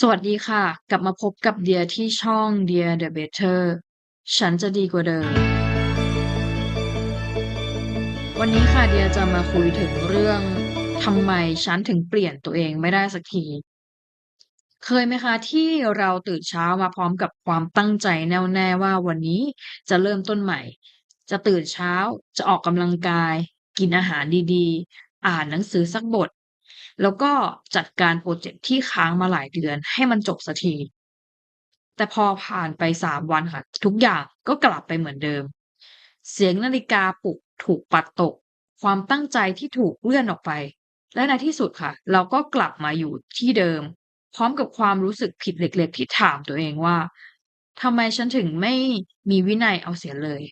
สวัสดีค่ะ กลับมาพบกับเดียที่ช่อง Dear the Better ฉันจะดีกว่าเดิม วันนี้ค่ะเดียจะมาคุยถึงเรื่องทำไมฉันถึงเปลี่ยนตัวเองไม่ได้สักที เคยไหมคะที่เราตื่นเช้ามาพร้อมกับความตั้งใจแน่วแน่ว่าวันนี้จะเริ่มต้นใหม่ จะตื่นเช้าจะออกกำลังกาย กินอาหารดีๆ อ่านหนังสือสักบท แล้วก็จัดการโปรเจกต์ที่ค้างมาหลายเดือนให้มันจบสักที แต่พอผ่านไปสามวันค่ะ ทุกอย่างก็กลับไปเหมือนเดิม เสียงนาฬิกาปลุกถูกปัดตก ความตั้งใจที่ถูกเลื่อนออกไป และในที่สุดค่ะ เราก็กลับมาอยู่ที่เดิม พร้อมกับความรู้สึกผิดเล็ก ๆ ที่ถามตัวเองว่าทำไมฉันถึงไม่มีวินัยเอาเสียเลย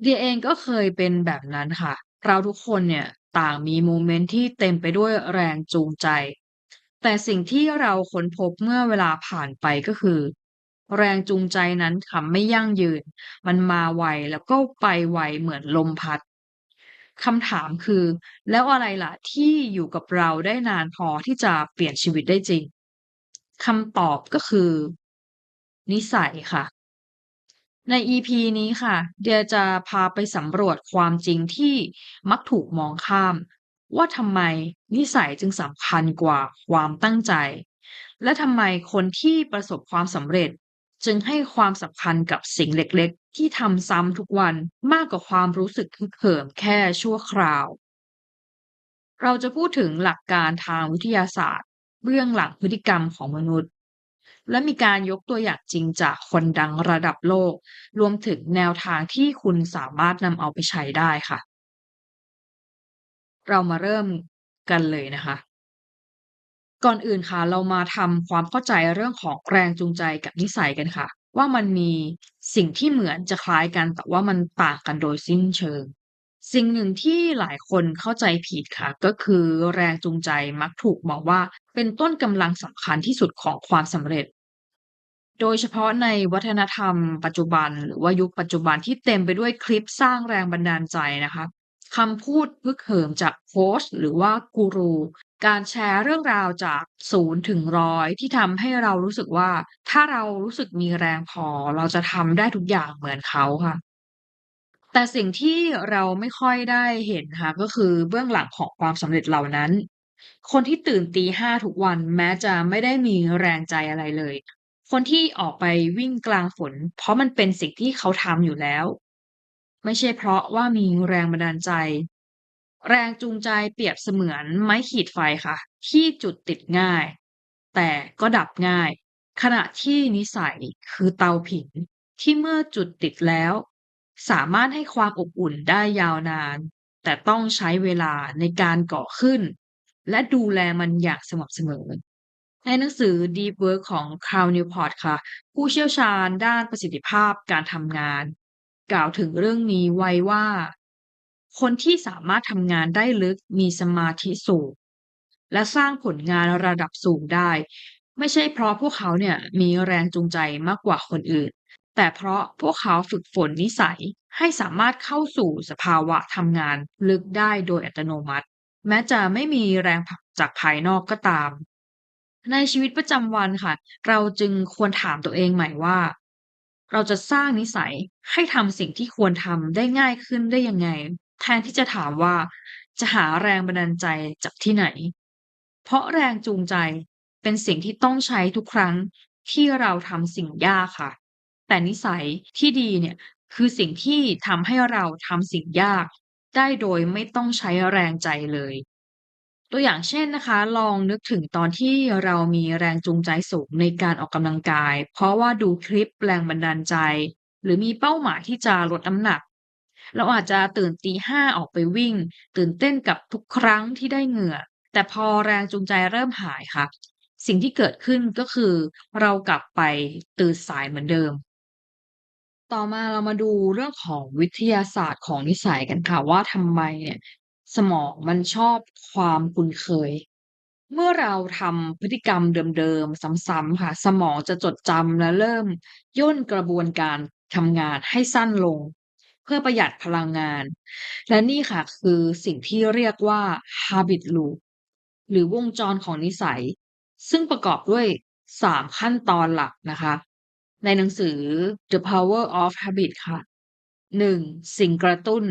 เดียเองก็เคยเป็นแบบนั้นค่ะ เราทุกคนเนี่ย ต่างมีโมเมนต์ที่เต็มไปด้วยแรงจูงใจ แต่สิ่งที่เราค้นพบเมื่อเวลาผ่านไปก็คือ แรงจูงใจนั้นค่ะไม่ยั่งยืน มันมาไวแล้วก็ไปไวเหมือนลมพัดคำถามคือ แล้วอะไรล่ะที่อยู่กับเราได้นานพอที่จะเปลี่ยนชีวิตได้จริงคำตอบก็คือ นิสัยค่ะ ใน EP นี้ค่ะ เดียจะพาไปสำรวจความจริงที่มักถูกมองข้าม ว่าทำไมนิสัยจึงสำคัญกว่าความตั้งใจ และทำไมคนที่ประสบความสำเร็จ จึงให้ความสำคัญกับสิ่งเล็กๆ ที่ทำซ้ำทุกวันมากกว่าความรู้สึกฮึกเหิมแค่ชั่วคราว เราจะพูดถึงหลักการทางวิทยาศาสตร์ เบื้องหลังพฤติกรรมของมนุษย์ และมีการยกตัวอย่างจริงจากคนดังระดับโลก รวมถึงแนวทางที่คุณสามารถนำเอาไปใช้ได้ค่ะ เรามาเริ่มกันเลยนะคะ ก่อนอื่นค่ะ เรามาทำความเข้าใจเรื่องของแรงจูงใจกับนิสัยกันค่ะ ว่ามันมีสิ่งที่เหมือนจะคล้ายกัน แต่ว่ามันต่างกันโดยสิ้นเชิงสิ่งหนึ่งที่หลายคนเข้าใจผิดค่ะ ก็คือแรงจูงใจมักถูกมองว่าเป็นต้นกำลังสำคัญที่สุดของความสำเร็จ โดยเฉพาะในวัฒนธรรมปัจจุบัน หรือว่ายุคปัจจุบันที่เต็มไปด้วยคลิปสร้างแรงบันดาลใจนะคะคำพูดพึกเหิมจากโค้ชหรือว่ากูรู การแชร์เรื่องราวจากศูนย์ถึงร้อยที่ทำให้เรารู้สึกว่า ถ้าเรารู้สึกมีแรงพอ เราจะทำได้ทุกอย่างเหมือนเขาค่ะ แต่สิ่งที่เราไม่ค่อยได้เห็นค่ะก็คือเบื้องหลังของความสำเร็จเหล่านั้น คนที่ตื่นตีห้าทุกวันแม้จะไม่ได้มีแรงใจอะไรเลย คนที่ออกไปวิ่งกลางฝน เพราะมันเป็นสิ่งที่เขาทำอยู่แล้ว ไม่ใช่เพราะว่ามีแรงบันดาลใจ แรงจูงใจเปรียบเสมือนไม้ขีดไฟค่ะ ที่จุดติดง่าย แต่ก็ดับง่าย ขณะที่นิสัยคือเตาผิงที่เมื่อจุดติดแล้ว สามารถให้ความอบอุ่นได้ยาวนาน แต่ต้องใช้เวลาในการก่อขึ้น และดูแลมันอย่างสม่ำเสมอ ในหนังสือ Deep Work ของ Cal Newport ค่ะ ผู้เชี่ยวชาญด้านประสิทธิภาพการทำงาน กล่าวถึงเรื่องนี้ไว้ว่า คนที่สามารถทำงานได้ลึกมีสมาธิสูง และสร้างผลงานระดับสูงได้ ไม่ใช่เพราะพวกเขาเนี่ยมีแรงจูงใจมากกว่าคนอื่น แต่เพราะพวกเขาฝึกฝนนิสัยให้สามารถเข้าสู่สภาวะทำงานลึกได้โดยอัตโนมัติ แม้จะไม่มีแรงผลักจากภายนอกก็ตาม ในชีวิตประจำวันค่ะ เราจึงควรถามตัวเองใหม่ว่า เราจะสร้างนิสัยให้ทำสิ่งที่ควรทำได้ง่ายขึ้นได้ยังไง แทนที่จะถามว่า จะหาแรงบันดาลใจจากที่ไหน เพราะแรงจูงใจเป็นสิ่งที่ต้องใช้ทุกครั้งที่เราทำสิ่งยากค่ะ แต่นิสัยที่ดีเนี่ยคือสิ่งที่ทำให้เราทำสิ่งยาก ได้โดยไม่ต้องใช้แรงใจเลย ตัวอย่างเช่นนะคะ ลองนึกถึงตอนที่เรามีแรงจูงใจสูงในการออกกำลังกาย เพราะว่าดูคลิปแรงบันดาลใจ หรือมีเป้าหมายที่จะลดน้ำหนัก เราอาจจะตื่นตีห้าออกไปวิ่ง ตื่นเต้นกับทุกครั้งที่ได้เหงื่อ แต่พอแรงจูงใจเริ่มหายค่ะ สิ่งที่เกิดขึ้นก็คือเรากลับไปตื่นสายเหมือนเดิม ต่อมาเรามาดูเรื่องของวิทยาศาสตร์ของนิสัยกันค่ะว่าทำไมเนี่ย สมองมันชอบความคุ้นเคย เมื่อเราทำพฤติกรรมเดิมๆ ซ้ำๆค่ะ สมองจะจดจำและเริ่มย่นกระบวนการทำงานให้สั้นลง เพื่อประหยัดพลังงาน และนี่ค่ะคือสิ่งที่เรียกว่า habit loop หรือวงจรของนิสัย ซึ่งประกอบด้วย 3 ขั้นตอนหลักนะคะ ในหนังสือ The Power of Habit ค่ะ 1. สิ่งกระตุ้น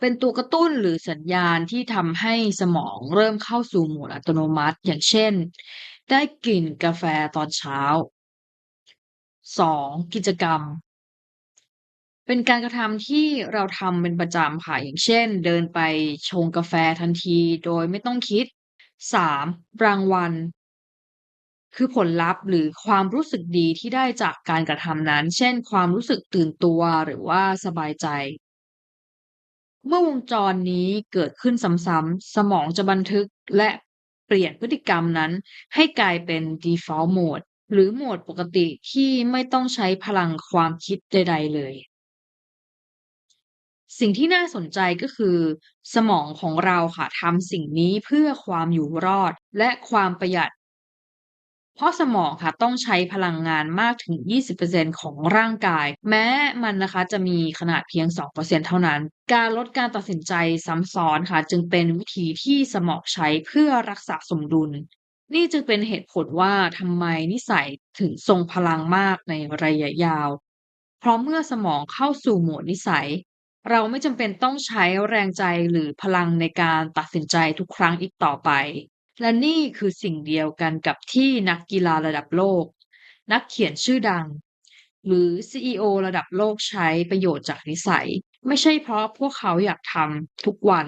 เป็นตัวกระตุ้นหรือสัญญาณที่ทำให้สมองเริ่มเข้าสู่โหมดอัตโนมัติ อย่างเช่น ได้กลิ่นกาแฟตอนเช้า 2. กิจกรรม เป็นการกระทำที่เราทำเป็นประจำค่ะ อย่างเช่น เดินไปชงกาแฟทันทีโดยไม่ต้องคิด 3. รางวัล คือผลลัพธ์หรือความรู้สึกดีที่ได้จากการกระทำนั้น เช่น ความรู้สึกตื่นตัวหรือว่าสบายใจ เมื่อวงจรนี้เกิดขึ้นซ้ำๆ สมองจะบันทึกและเปลี่ยนพฤติกรรมนั้นให้กลายเป็น Default Mode หรือโหมดปกติที่ไม่ต้องใช้พลังความคิดใด ๆ เลย สิ่งที่น่าสนใจก็คือ สมองของเราค่ะทำสิ่งนี้เพื่อความอยู่รอดและความประหยัด เพราะสมองค่ะต้องใช้พลังงานมากถึง 20%ของร่างกาย แม้มันนะคะจะมีขนาดเพียง 2%เท่านั้น การลดการตัดสินใจซ้ำซ้อนค่ะ จึงเป็นวิธีที่สมองใช้เพื่อรักษาสมดุล นี่จึงเป็นเหตุผลว่าทำไมนิสัยถึงทรงพลังมากในระยะยาว เพราะเมื่อสมองเข้าสู่โหมดนิสัย เราไม่จำเป็นต้องใช้แรงใจหรือพลังในการตัดสินใจทุกครั้งอีกต่อไป และนี่คือสิ่งเดียวกันกับที่นักกีฬาระดับโลก นักเขียนชื่อดัง หรือ CEO ระดับโลกใช้ประโยชน์จากนิสัย ไม่ใช่เพราะพวกเขาอยากทำทุกวัน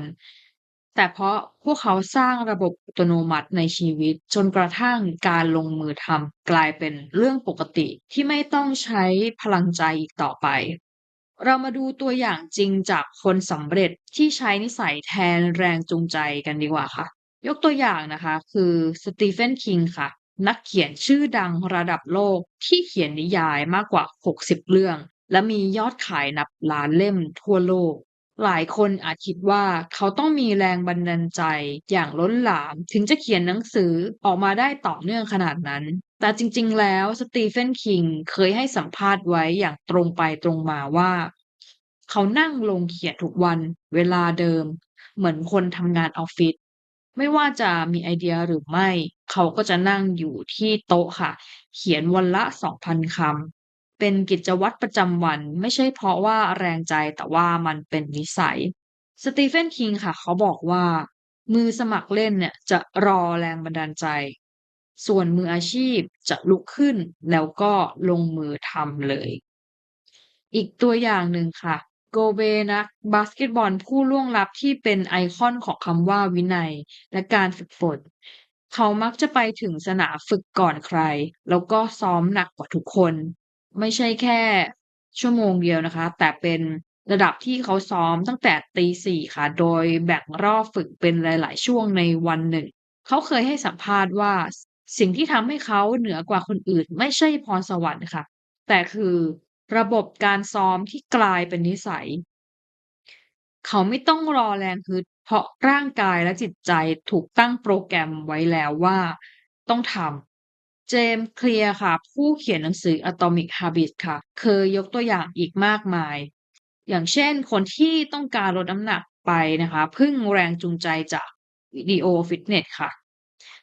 แต่เพราะพวกเขาสร้างระบบอัตโนมัติในชีวิต จนกระทั่งการลงมือทำกลายเป็นเรื่องปกติที่ไม่ต้องใช้พลังใจอีกต่อไปเรามาดูตัวอย่างจริงจากคนสำเร็จที่ใช้นิสัยแทนแรงจูงใจกันดีกว่าค่ะ ยกตัวอย่างนะคะ คือสตีเฟนคิงค่ะ นักเขียนชื่อดังระดับโลกที่เขียนนิยายมากกว่า 60 เรื่อง และมียอดขายนับล้านเล่มทั่วโลก หลายคนอาจคิดว่าเขาต้องมีแรงบันดาลใจอย่างล้นหลามถึงจะเขียนหนังสือออกมาได้ต่อเนื่องขนาดนั้น แต่จริง ๆ แล้วสตีเฟนคิงเคยให้สัมภาษณ์ไว้อย่างตรงไปตรงมาว่า เขานั่งลงเขียนทุกวัน เวลาเดิม เหมือนคนทำงานออฟฟิศ ไม่ว่าจะมีไอเดียหรือไม่ เขาก็จะนั่งอยู่ที่โต๊ะค่ะ เขียนวันละ 2,000 คำ เป็นกิจวัตรประจำวัน ไม่ใช่เพราะว่าแรงใจแต่ว่ามันเป็นนิสัย สตีเฟนคิงค่ะ เขาบอกว่า มือสมัครเล่นเนี่ยจะรอแรงบันดาลใจ ส่วนมืออาชีพจะลุกขึ้นแล้วก็ลงมือทำเลย อีกตัวอย่างหนึ่งค่ะ โกเบนักบาสเกตบอลผู้ล่วงลับที่เป็นไอคอนของคำว่าวินัยและการฝึกฝน เขามักจะไปถึงสนามฝึกก่อนใคร แล้วก็ซ้อมหนักกว่าทุกคน ไม่ใช่แค่ชั่วโมงเดียวนะคะ แต่เป็นระดับที่เขาซ้อมตั้งแต่ตีสี่ค่ะ โดยแบ่งรอบฝึกเป็นหลาย ๆ ช่วงในวันหนึ่ง เขาเคยให้สัมภาษณ์ว่าสิ่งที่ทำให้เขาเหนือกว่าคนอื่น ไม่ใช่พรสวรรค์ค่ะ แต่คือ ระบบการซ้อมที่กลายเป็นนิสัย เขาไม่ต้องรอแรงฮึด เพราะร่างกายและจิตใจถูกตั้งโปรแกรมไว้แล้วว่า ต้องทำเจมส์เคลียร์ค่ะ ผู้เขียนหนังสือ Atomic Habits ค่ะ เคยยกตัวอย่างอีกมากมาย อย่างเช่นคนที่ต้องการลดน้ำหนักไปนะคะ พึ่งแรงจูงใจจากวิดีโอฟิตเนสค่ะ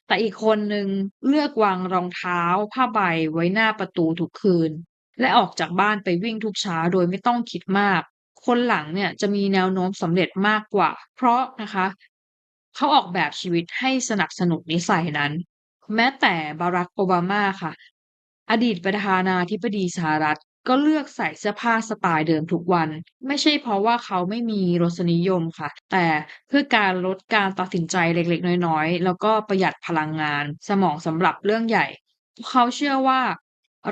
แต่อีกคนหนึ่งเลือกวางรองเท้าผ้าใบไว้หน้าประตูทุกคืน และออกจากบ้านไปวิ่งทุกเช้าโดยไม่ต้องคิดมาก คนหลังเนี่ยจะมีแนวโน้มสำเร็จมากกว่า เพราะนะคะเขาออกแบบชีวิตให้สนับสนุนนิสัยนั้น แม้แต่บารักโอบามาค่ะ อดีตประธานาธิบดีสหรัฐก็เลือกใส่เสื้อผ้าสไตล์เดิมทุกวัน ไม่ใช่เพราะว่าเขาไม่มีรสนิยมค่ะ แต่เพื่อการลดการตัดสินใจเล็กๆ น้อยๆ แล้วก็ประหยัดพลังงาน สมองสำหรับเรื่องใหญ่ เขาเชื่อว่า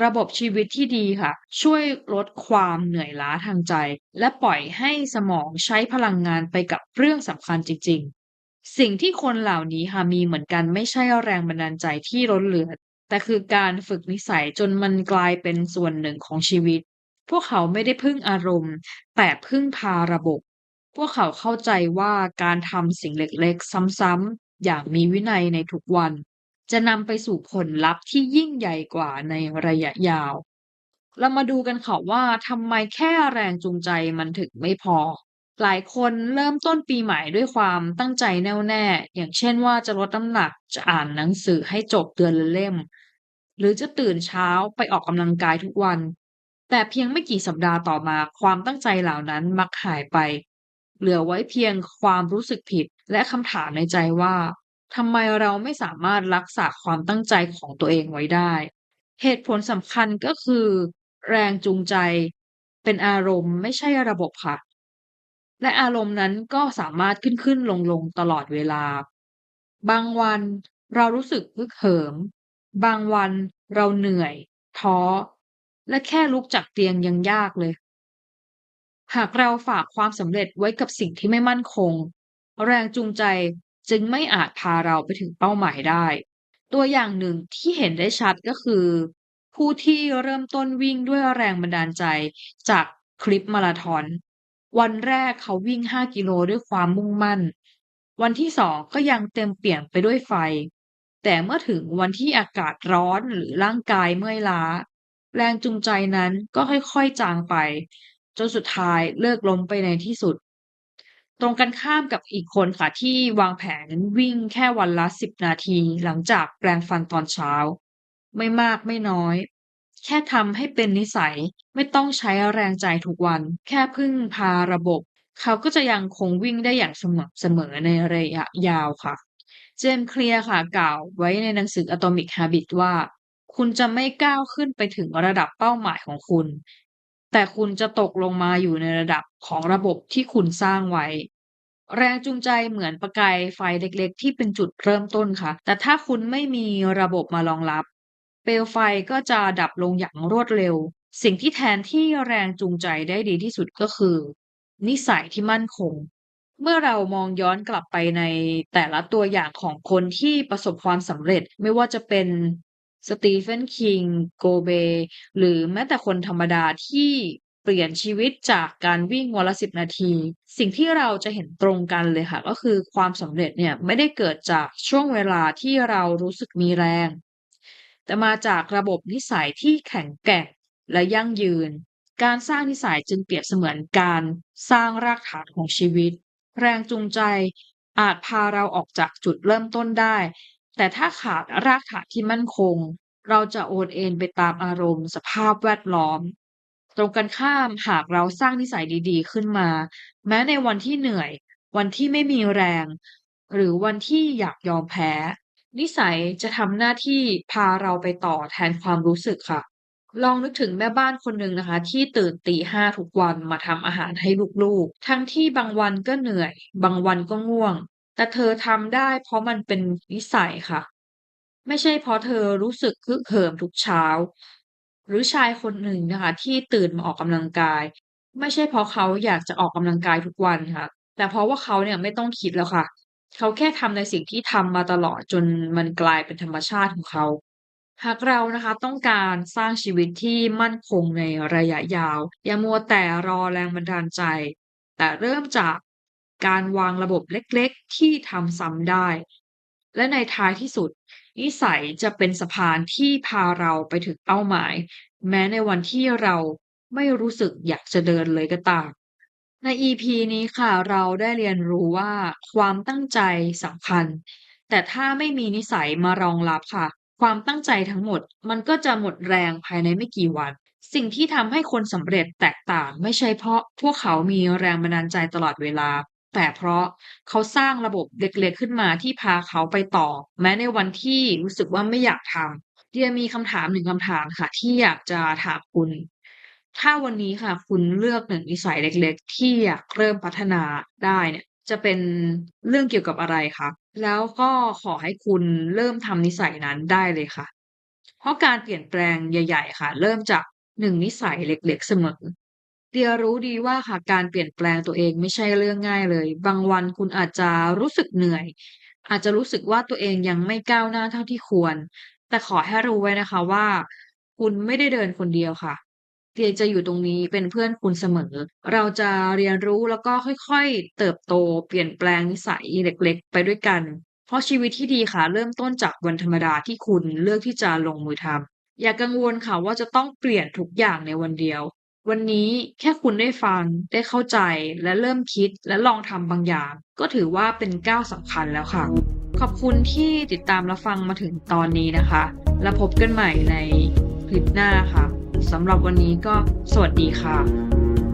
ระบบชีวิตที่ดีค่ะ ช่วยลดความเหนื่อยล้าทางใจ และปล่อยให้สมองใช้พลังงานไปกับเรื่องสำคัญจริง ๆ สิ่งที่คนเหล่านี้ค่ะมีเหมือนกันไม่ใช่แรงบันดาลใจที่ล้นเหลือ แต่คือการฝึกนิสัยจนมันกลายเป็นส่วนหนึ่งของชีวิต พวกเขาไม่ได้พึ่งอารมณ์ แต่พึ่งพาระบบ พวกเขาเข้าใจว่าการทำสิ่งเล็กๆ ซ้ำๆอย่างมีวินัยในทุกวัน จะนำไปสู่ผลลัพธ์ที่ยิ่งใหญ่กว่าในระยะยาว เรามาดูกันค่ะว่าทำไมแค่แรงจูงใจมันถึงไม่พอ หลายคนเริ่มต้นปีใหม่ด้วยความตั้งใจแน่วแน่ อย่างเช่นว่าจะลดน้ำหนักจะอ่านหนังสือให้จบเดือนละเล่ม หรือจะตื่นเช้าไปออกกำลังกายทุกวัน แต่เพียงไม่กี่สัปดาห์ต่อมาความตั้งใจเหล่านั้นมักหายไป เหลือไว้เพียงความรู้สึกผิดและคำถามในใจว่า ทำไมเราไม่สามารถรักษาความตั้งใจของตัวเองไว้ได้ เหตุผลสำคัญก็คือ แรงจูงใจ เป็นอารมณ์ไม่ใช่ระบบค่ะ และอารมณ์นั้นก็สามารถขึ้นขึ้นลงลงตลอดเวลา บางวันเรารู้สึกฮึกเหิม บางวันเราเหนื่อย ท้อ และแค่ลุกจากเตียงยังยากเลย หากเราฝากความสำเร็จไว้กับสิ่งที่ไม่มั่นคง แรงจูงใจ จึงไม่อาจพาเราไปถึงเป้าหมายได้ ตัวอย่างหนึ่งที่เห็นได้ชัดก็คือ ผู้ที่เริ่มต้นวิ่งด้วยแรงบันดาลใจจากคลิปมาราธอนวันแรกเขาวิ่ง 5 กิโลด้วยความมุ่งมั่น วันที่สองก็ยังเต็มเปี่ยมไปด้วยไฟ แต่เมื่อถึงวันที่อากาศร้อนหรือร่างกายเมื่อยล้า แรงจูงใจนั้นก็ค่อยๆจางไป จนสุดท้ายเลิกล้มไปในที่สุด ตรงกันข้ามกับอีกคนค่ะที่วางแผนวิ่งแค่วันละ 10 นาทีหลังจากแปรงฟันตอนเช้า ไม่มากไม่น้อย แค่ทำให้เป็นนิสัยไม่ต้องใช้แรงใจทุกวัน แค่พึ่งพาระบบ เขาก็จะยังคงวิ่งได้อย่างสม่ำเสมอในระยะยาวค่ะ เจมส์เคลียร์ค่ะกล่าวไว้ในหนังสือ Atomic Habits ว่า คุณจะไม่ก้าวขึ้นไปถึงระดับเป้าหมายของคุณ แต่คุณจะตกลงมาอยู่ในระดับของระบบที่คุณสร้างไว้ แรงจูงใจเหมือนประกายไฟเล็กๆ ที่เป็นจุดเริ่มต้นค่ะ แต่ถ้าคุณไม่มีระบบมารองรับ เปลวไฟก็จะดับลงอย่างรวดเร็ว สิ่งที่แทนที่แรงจูงใจได้ดีที่สุดก็คือ นิสัยที่มั่นคง เมื่อเรามองย้อนกลับไปในแต่ละตัวอย่างของคนที่ประสบความสำเร็จไม่ว่าจะเป็น สตีเฟนคิง โกเบ หรือแม้แต่คนธรรมดาที่เปลี่ยนชีวิตจากการวิ่งวันละสิบนาที สิ่งที่เราจะเห็นตรงกันเลยค่ะ ก็คือความสำเร็จเนี่ยไม่ได้เกิดจากช่วงเวลาที่เรารู้สึกมีแรง แต่มาจากระบบนิสัยที่แข็งแกร่งและยั่งยืน การสร้างนิสัยจึงเปรียบเสมือนการสร้างรากฐานของชีวิต แรงจูงใจอาจพาเราออกจากจุดเริ่มต้นได้ แต่ถ้าขาดรากฐานที่มั่นคง เราจะโอนเอ็นไปตามอารมณ์ สภาพแวดล้อม ตรงกันข้ามหากเราสร้างนิสัยดีๆ ขึ้นมา แม้ในวันที่เหนื่อย วันที่ไม่มีแรง หรือวันที่อยากยอมแพ้ นิสัยจะทำหน้าที่พาเราไปต่อแทนความรู้สึกค่ะ ลองนึกถึงแม่บ้านคนหนึ่งนะคะ ที่ตื่นตีห้าทุกวันมาทำอาหารให้ลูกๆ ทั้งที่บางวันก็เหนื่อย บางวันก็ง่วง แต่เธอทำได้เพราะมันเป็นนิสัยค่ะ ไม่ใช่เพราะเธอรู้สึกฮึกเหิมทุกเช้า หรือชายคนหนึ่งนะคะ ที่ตื่นมาออกกำลังกาย ไม่ใช่เพราะเขาอยากจะออกกำลังกายทุกวันค่ะ แต่เพราะว่าเขาเนี่ยไม่ต้องคิดแล้วค่ะ เขาแค่ทำในสิ่งที่ทำมาตลอดจนมันกลายเป็นธรรมชาติของเขา หากเรานะคะต้องการสร้างชีวิตที่มั่นคงในระยะยาว อย่ามัวแต่รอแรงบันดาลใจ แต่เริ่มจาก การวางระบบเล็กๆ ที่ทำซ้ำได้ และในท้ายที่สุด นิสัยจะเป็นสะพานที่พาเราไปถึงเป้าหมาย แม้ในวันที่เราไม่รู้สึกอยากจะเดินเลยก็ตาม ใน EP นี้ค่ะเราได้เรียนรู้ว่าความตั้งใจสำคัญ แต่ถ้าไม่มีนิสัยมารองรับค่ะ ความตั้งใจทั้งหมด มันก็จะหมดแรงภายในไม่กี่วัน สิ่งที่ทำให้คนสำเร็จแตกต่างไม่ใช่เพราะพวกเขามีแรงบันดาลใจตลอดเวลา แต่เพราะเขาสร้างระบบเล็กๆขึ้นมาที่พาเขาไปต่อ แม้ในวันที่รู้สึกว่าไม่อยากทำเดียมีคำถามหนึ่งคำถามค่ะ ที่อยากจะถามคุณ ถ้าวันนี้ค่ะ คุณเลือกหนึ่งนิสัยเล็ก ๆ ที่อยากเริ่มพัฒนาได้เนี่ย จะเป็นเรื่องเกี่ยวกับอะไรคะแล้วก็ขอให้คุณเริ่มทำนิสัยนั้นได้เลยค่ะ เพราะการเปลี่ยนแปลงใหญ่ ๆ ค่ะ เริ่มจากหนึ่งนิสัยเล็ก ๆ เสมอ เดียรู้ดีว่าค่ะการเปลี่ยนแปลงตัวเองไม่ใช่เรื่องง่ายเลย บางวันคุณอาจจะรู้สึกเหนื่อย อาจจะรู้สึกว่าตัวเองยังไม่ก้าวหน้าเท่าที่ควร แต่ขอให้รู้ไว้นะคะว่า คุณไม่ได้เดินคนเดียวค่ะเดียจะอยู่ตรงนี้เป็นเพื่อนคุณเสมอ เราจะเรียนรู้แล้วก็ค่อยๆ เติบโตเปลี่ยนแปลงนิสัยเล็กๆ ไปด้วยกัน เพราะชีวิตที่ดีค่ะ เริ่มต้นจากวันธรรมดาที่คุณเลือกที่จะลงมือทำอย่ากังวลค่ะว่าจะต้องเปลี่ยนทุกอย่างในวันเดียว วันนี้แค่คุณได้ฟังได้เข้าใจและเริ่มคิดและลองทำบางอย่าง ก็ถือว่าเป็นก้าวสำคัญแล้วค่ะ ขอบคุณที่ติดตามและฟังมาถึงตอนนี้นะคะ แล้วพบกันใหม่ในคลิปหน้าค่ะสำหรับวันนี้ก็สวัสดีค่ะ